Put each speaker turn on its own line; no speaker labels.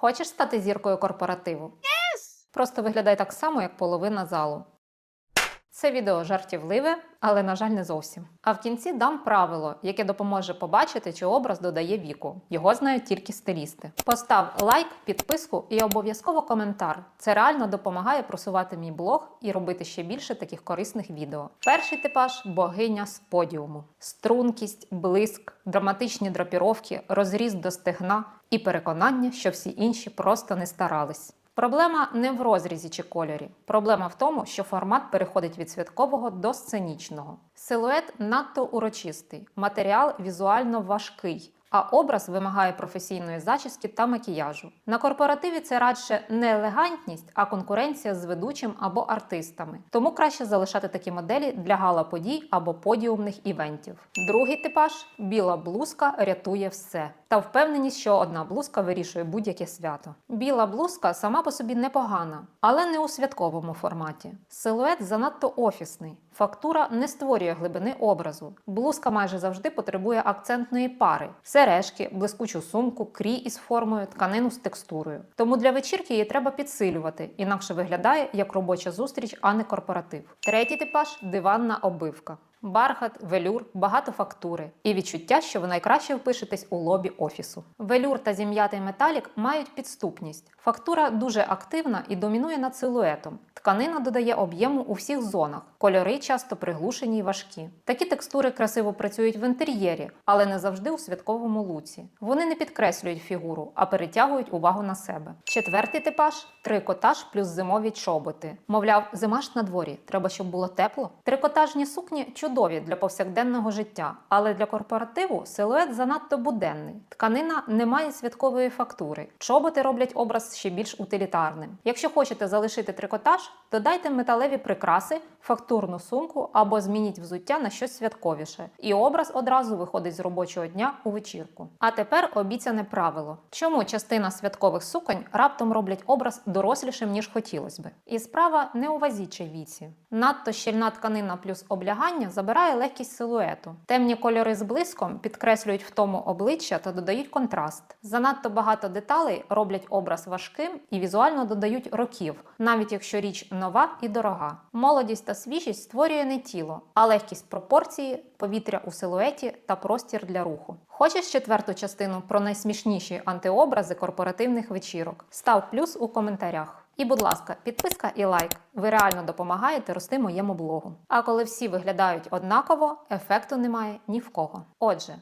Хочеш стати зіркою корпоративу? Yes! Просто виглядай так само, як половина залу. Це відео жартівливе, але, на жаль, не зовсім. А в кінці дам правило, яке допоможе побачити, чи образ додає віку. Його знають тільки стилісти. Постав лайк, підписку і обов'язково коментар. Це реально допомагає просувати мій блог і робити ще більше таких корисних відео. Перший типаж богиня з подіуму: стрункість, блиск, драматичні драпіровки, розріз до стегна і переконання, що всі інші просто не старались. Проблема не в розрізі чи кольорі. Проблема в тому, що формат переходить від святкового до сценічного. Силует надто урочистий, матеріал візуально важкий. А образ вимагає професійної зачіски та макіяжу. На корпоративі це радше не елегантність, а конкуренція з ведучим або артистами. Тому краще залишати такі моделі для гала-подій або подіумних івентів. Другий типаж біла блузка рятує все. Та впевненість, що одна блузка вирішує будь-яке свято. Біла блузка сама по собі непогана, але не у святковому форматі. Силует занадто офісний. Фактура не створює глибини образу. Блузка майже завжди потребує акцентної пари: сережки, блискучу сумку, крій із формою, тканину з текстурою. Тому для вечірки її треба підсилювати, інакше виглядає як робоча зустріч, а не корпоратив. Третій типаж диванна оббивка. Бархат, велюр, багато фактури і відчуття, що ви найкраще впишетесь у лобі офісу. Велюр та зім'ятий металік мають підступність. Фактура дуже активна і домінує над силуетом. Тканина додає об'єму у всіх зонах. Кольори часто приглушені й важкі. Такі текстури красиво працюють в інтер'єрі, але не завжди у святковому луці. Вони не підкреслюють фігуру, а перетягують увагу на себе. Четвертий типаж трикотаж плюс зимові чоботи. Мовляв, зима ж на дворі, треба, щоб було тепло. Трикотажні сукні чудові для повсякденного життя, але для корпоративу силует занадто буденний. Тканина не має святкової фактури. Чоботи роблять образ ще більш утилітарним. Якщо хочете залишити трикотаж, додайте металеві прикраси, фактурну сумку або змініть взуття на щось святковіше. І образ одразу виходить з робочого дня у вечірку. А тепер обіцяне правило: чому частина святкових суконь раптом роблять образ дорослішим, ніж хотілося би? І справа не у вазі чи віці. Надто щільна тканина плюс облягання забирає легкість силуету. Темні кольори з блиском підкреслюють втому обличчя та додають контраст. Занадто багато деталей роблять образ важким і візуально додають років, навіть якщо річ нова і дорога. Молодість та свіжість створює не тіло, а легкість пропорції, повітря у силуеті та простір для руху. Хочеш четверту частину про найсмішніші антиобрази корпоративних вечірок? Став плюс у коментарях. І, будь ласка, підписка і лайк. Ви реально допомагаєте рости моєму блогу. А коли всі виглядають однаково, ефекту немає ні в кого. Отже,